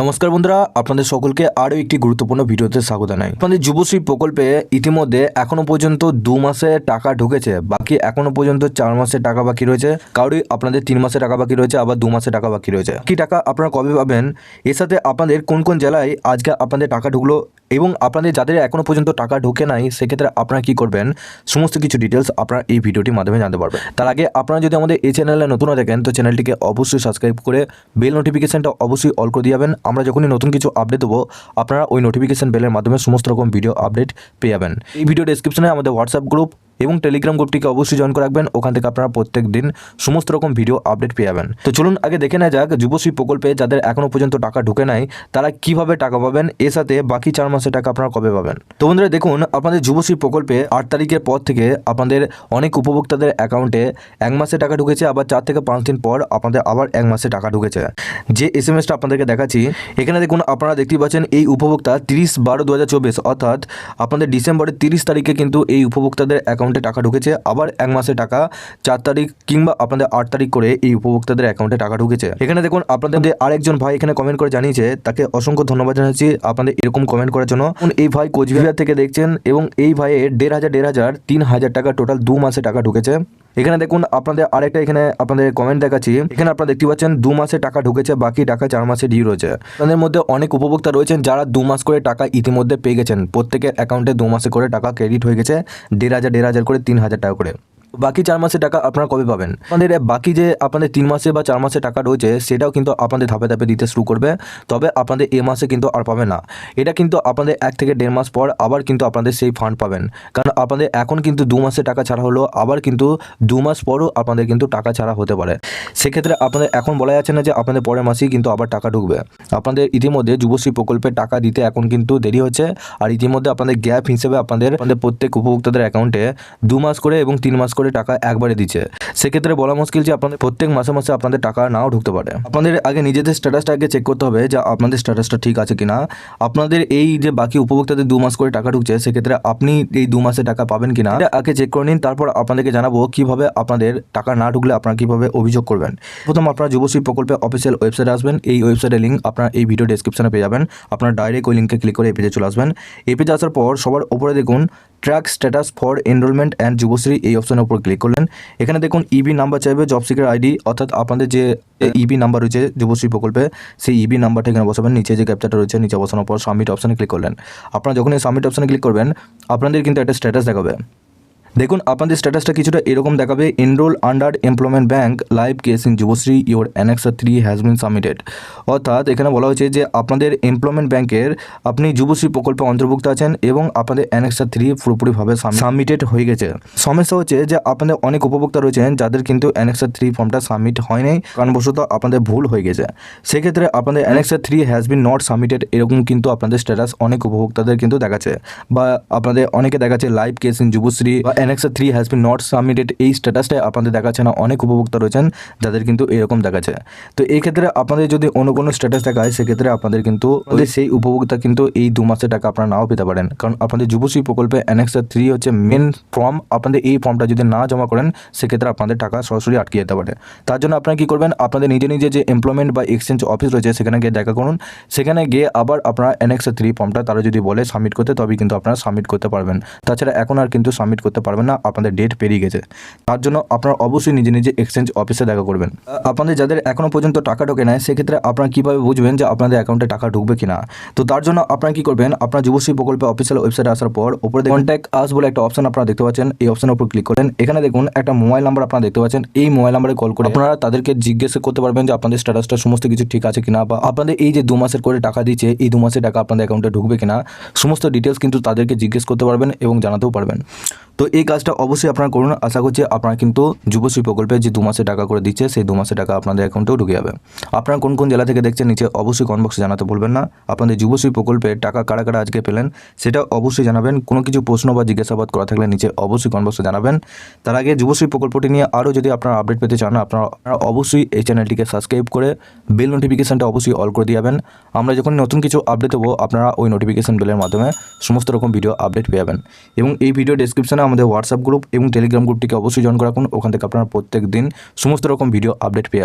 নমস্কার বন্ধুরা, আপনাদের সকলকে আরও একটি গুরুত্বপূর্ণ ভিডিওতে স্বাগত জানাই। আপনাদের যুবশ্রী প্রকল্পে ইতিমধ্যে এখনও পর্যন্ত দু মাসে টাকা ঢুকেছে, বাকি এখনও পর্যন্ত চার মাসে টাকা বাকি রয়েছে। কারোরই আপনাদের তিন মাসে টাকা বাকি রয়েছে, আবার দু মাসে টাকা বাকি রয়েছে। কি টাকা আপনারা কবে পাবেন? এর সাথে আপনাদের কোন কোন জেলায় আজকে আপনাদের টাকা ঢুকলো? এবং আপনাদের যাদের এখনও পর্যন্ত টাকা ঢোকে নাই, সেক্ষেত্রে আপনারা কি করবেন? সমস্ত কিছু ডিটেলস আপনারা এই ভিডিওটির মাধ্যমে জানতে পারবেন। তার আগে আপনারা যদি আমাদের এই চ্যানেলে নতুন থাকেন, তো চ্যানেলটিকে অবশ্যই সাবস্ক্রাইব করে বেল নোটিফিকেশনটা অবশ্যই অল করে দিয়ে যাবেন। আমরা যখনই নতুন কিছু আপডেট দেবো, আপনারা ওই নোটিফিকেশান বেলের মাধ্যমে সমস্ত রকম ভিডিও আপডেট পেয়ে যাবেন। এই ভিডিও ডেসক্রিপশনে আমাদের হোয়াটসঅ্যাপ গ্রুপ এবং টেলিগ্রাম গ্রুপটিকে অবশ্যই জয়েন করে রাখবেন। ওখান থেকে আপনারা প্রত্যেক দিন সমস্ত রকম ভিডিও আপডেট পেয়ে যাবেন। তো চলুন আগে দেখে নেওয়া যাক যুবশ্রী প্রকল্পে যাদের এখনও পর্যন্ত টাকা ঢুকে নাই, তারা কীভাবে টাকা পাবেন, এর সাথে বাকি চার মাসের টাকা আপনারা কবে পাবেন? তো বন্ধুরা দেখুন, আপনাদের যুবশ্রী প্রকল্পে আট তারিখের পর থেকে আপনাদের অনেক উপভোক্তাদের অ্যাকাউন্টে এক মাসে টাকা ঢুকেছে, আবার চার থেকে পাঁচ দিন পর আপনাদের আবার এক মাসে টাকা ঢুকেছে। যে এস এম এসটা আপনাদেরকে দেখাচ্ছি, এখানে দেখুন, আপনারা দেখতেই পাচ্ছেন এই উপভোক্তা তিরিশ বারো দু অর্থাৎ আপনাদের ডিসেম্বরের তিরিশ তারিখে কিন্তু এই উপভোক্তাদের অ্যাকাউন্টে টাকা ঢুকেছে, আবার এক মাসে টাকা চার তারিখ কিংবা আপনাদের আট তারিখ করে এই উপভোক্তাদের অ্যাকাউন্টে টাকা ঢুকেছে। এখানে দেখুন, আপনাদের আরেকজন ভাই এখানে কমেন্ট করে জানিয়েছে, তাকে অসংখ্য ধন্যবাদ জানাচ্ছি আপনাদের এরকম কমেন্ট করার জন্য। এই ভাই কোচবিহার থেকে দেখছেন এবং এই ভাইয়ের দেড় হাজার দেড় হাজার, তিন হাজার টাকা টোটাল দু মাসে টাকা ঢুকেছে। এখানে দেখুন, আপনাদের আরেকটা এখানে আপনাদের কমেন্ট দেখাচ্ছি। এখানে আপনারা দেখতে পাচ্ছেন, দু মাসে টাকা ঢুকেছে, বাকি টাকা চার মাসে ডিউ রয়েছে। আপনাদের মধ্যে অনেক উপভোক্তা রয়েছেন যারা দু মাস করে টাকা ইতিমধ্যে পেয়ে গেছেন। প্রত্যেকের অ্যাকাউন্টে দু মাসে করে টাকা ক্রেডিট হয়ে গেছে, দেড় হাজার দেড় হাজার করে, তিন হাজার টাকা করে। বাকি চার মাসের টাকা আপনারা কবে পাবেন? আপনাদের বাকি যে আপনাদের তিন মাসে বা চার মাসে টাকা রয়েছে, সেটাও কিন্তু আপনাদের ধাপে ধাপে দিতে শুরু করবে। তবে আপনাদের এ মাসে কিন্তু আর পাবে না। এটা কিন্তু আপনাদের এক থেকে দেড় মাস পর আবার কিন্তু আপনাদের সেই ফান্ড পাবেন। কারণ আপনাদের এখন কিন্তু দু মাসে টাকা ছাড়া হলো আবার কিন্তু দু মাস পরও আপনাদের কিন্তু টাকা ছাড়া হতে পারে। সেক্ষেত্রে আপনাদের এখন বলা যাচ্ছে না যে আপনাদের পরের মাসেই কিন্তু আবার টাকা ঢুকবে। আপনাদের ইতিমধ্যে যুবশ্রী প্রকল্পে টাকা দিতে এখন কিন্তু দেরি হচ্ছে। আর ইতিমধ্যে আপনাদের গ্যাপ হিসেবে আপনাদের আপনাদের প্রত্যেক উপভোক্তাদের অ্যাকাউন্টে দু মাস করে এবং তিন মাস করে টাকা একবারে দিচ্ছে। সেক্ষেত্রে বলা মুশকিল যে আপনাদের প্রত্যেক মাসে মাসে আপনাদের টাকা নাও ঢুকতে পারে। আপনাদের আগে নিজেদের স্ট্যাটাসটা আগে চেক করতে হবে যে আপনাদের স্ট্যাটাসটা ঠিক আছে কিনা। আপনাদের এই যে বাকি উপভোক্তাদের দু মাস করে টাকা ঢুকছে, সেক্ষেত্রে আপনি এই দু মাসে টাকা পাবেন কিনা আগে চেক করে নিন, তারপর আপনাদেরকে জানাব কীভাবে আপনাদের টাকা না ঢুকলে আপনারা কীভাবে অভিযোগ করবেন। প্রথম আপনারা যুবশ্রী প্রকল্পে অফিসিয়াল ওয়েবসাইটে আসবেন, এই ওয়েবসাইটের লিঙ্ক আপনার এই ভিডিও ডেসক্রিপশনে পেয়ে যাবেন। আপনার ডাইরেক্ট ওই লিঙ্কে ক্লিক করে এই পেজে চলে আসবেন। এই পেজে আসার পর সবার উপরে দেখুন track status for enrollment and Yuvashree, এই অপশনের উপর ক্লিক করলেন। এখানে দেখুন ইবি নাম্বার চাইবে জব সিকার আইডি অর্থাৎ আপনাদের যে ইবি নাম্বার রয়েছে, যুবশ্রী প্রকল্পে, সেই ইবি নাম্বারটা এখানে বসাবেন, নিচে যে ক্যাপচারটা রয়েছে, নিচে বসানোর পর সাবমিট অপশানে ক্লিক করলেন। আপনারা যখন এই সাবমিট অপশানে ক্লিক করবেন, আপনাদের কিন্তু একটা স্ট্যাটাস দেখাবে। দেখুন আপনাদের স্ট্যাটাসটা কিছুটা এরকম দেখাবে। Enrol under employment bank live case in Yuvashree your annexure three has been submitted অর্থাৎ এখানে বলা হয়েছে যে আপনাদের এমপ্লয়মেন্ট ব্যাংকের আপনি যুবশ্রী প্রকল্পে অন্তর্ভুক্ত আছেন এবং আপনাদের অ্যানেক্সার থ্রি পুরোপুরিভাবে সাবমিটেড হয়ে গেছে। সমস্যা হচ্ছে যে আপনাদের অনেক উপভোক্তা রয়েছেন যাদের কিন্তু অ্যানেক্সার থ্রি ফর্মটা সাবমিট হয়নি কারণবশত আপনাদের ভুল হয়ে গেছে। সেক্ষেত্রে আপনাদের annexure three has been not submitted এরকম কিন্তু আপনাদের স্ট্যাটাস অনেক উপভোক্তাদের কিন্তু দেখাচ্ছে। বা আপনাদের অনেকে দেখাচ্ছে লাইভ কেস ইন যুবশ্রী বা annexure three has been not submitted এই স্ট্যাটাসটাই আপনাদের দেখাচ্ছে না, অনেক উপভোক্তা রয়েছেন যাদের কিন্তু এরকম দেখাচ্ছে। তো এই ক্ষেত্রে আপনাদের যদি অন্য কোনো স্ট্যাটাস দেখায়, সেক্ষেত্রে আপনাদের কিন্তু সেই উপভোক্তা কিন্তু এই দু মাসের টাকা আপনারা নাও পেতে পারেন। কারণ আপনাদের যুবশ্রী প্রকল্পে অ্যানেক্সা থ্রি হচ্ছে মেন ফর্ম আপনাদের এই ফর্মটা যদি না জমা করেন, সেক্ষেত্রে আপনাদের টাকা সরাসরি আটকে যেতে পারে। তার জন্য আপনারা কী করবেন, আপনাদের নিজে নিজে যে এমপ্লয়মেন্ট বা এক্সচেঞ্জ অফিস রয়েছে, সেখানে গিয়ে দেখা করুন। সেখানে গিয়ে আবার আপনারা অ্যানেক্সা থ্রি ফর্মটা তারা যদি বলে সাবমিট করতে, তবেই কিন্তু আপনারা সাবমিট করতে পারবেন। তাছাড়া এখন আর কিন্তু সাবমিট করতে পারবেন না, আপনাদের ডেট পেরিয়ে গেছে। তার জন্য আপনারা অবশ্যই নিজে নিজে এক্সচেঞ্জ অফিসে দেখা করবেন। আপনাদের যাদের এখনও পর্যন্ত টাকা ঢোকে নেয় সেক্ষেত্রে আপনারা কীভাবে বুঝবেন যে আপনাদের অ্যাকাউন্টে টাকা ঢুকবে কিনা? তো তার জন্য আপনারা কী করবেন, আপনার যুবশ্রী প্রকল্পে অফিসিয়াল ওয়েবসাইটে আসার পর উপরে কন্ট্যাক্ট আস বলে একটা অপশন আপনারা দেখতে পাচ্ছেন। এই অপশনের উপর ক্লিক করেন। এখানে দেখুন একটা মোবাইল নাম্বার আপনারা দেখতে পাচ্ছেন। এই মোবাইল নাম্বারে কল করে আপনারা তাদেরকে জিজ্ঞেস করতে পারবেন যে আপনাদের স্ট্যাটাসটা সমস্ত কিছু ঠিক আছে কিনা বা আপনাদের এই যে দু মাসের করে টাকা দিচ্ছে, এই দু মাসের টাকা আপনাদের অ্যাকাউন্টে ঢুকবে কিনা, সমস্ত ডিটেলস কিন্তু তাদেরকে জিজ্ঞেস করতে পারবেন এবং জানাতেও পারবেন। তো এই কাজটা অবশ্যই আপনারা করুন। আশা করছি আপনারা কিন্তু যুবশ্রী প্রকল্পে যে দু মাসে টাকা করে দিচ্ছে, সেই দু মাসে টাকা আপনাদের অ্যাকাউন্টেও ঢুকে যাবে। আপনারা কোন কোন জেলা থেকে দেখছেন, নিচে অবশ্যই কমেন্ট বক্সে জানাতে বলবেন না। আপনাদের যুবশ্রী প্রকল্পে টাকা কারা কারা আজকে পেলেন, সেটা অবশ্যই জানাবেন। কোনো কিছু প্রশ্ন বা জিজ্ঞাসাবাদ করা থাকলে নিচে অবশ্যই কমেন্ট বক্সে জানাবেন। তার আগে যুবশ্রী প্রকল্পটি নিয়ে আরও যদি আপনারা আপডেট পেতে চান, আপনারা আপনারা অবশ্যই এই চ্যানেলটিকে সাবস্ক্রাইব করে বেল নোটিফিকেশানটা অবশ্যই অল করে দিয়ে যাবেন। আমরা যখন নতুন কিছু আপডেট দেবো, আপনারা ওই নোটিফিকেশান বেলের মাধ্যমে সমস্ত রকম ভিডিও আপডেট পেয়ে যাবেন। এবং এই ভিডিও ডেসক্রিপশনে আমাদের হোয়াটসঅ্যাপ গ্রুপ এবং টেলিগ্রাম গ্রুপটিকে অবশ্যই জয়েন করে রাখুন। ওখান থেকে আপনারা প্রত্যেক দিন সমস্ত রকম ভিডিও আপডেট পেয়ে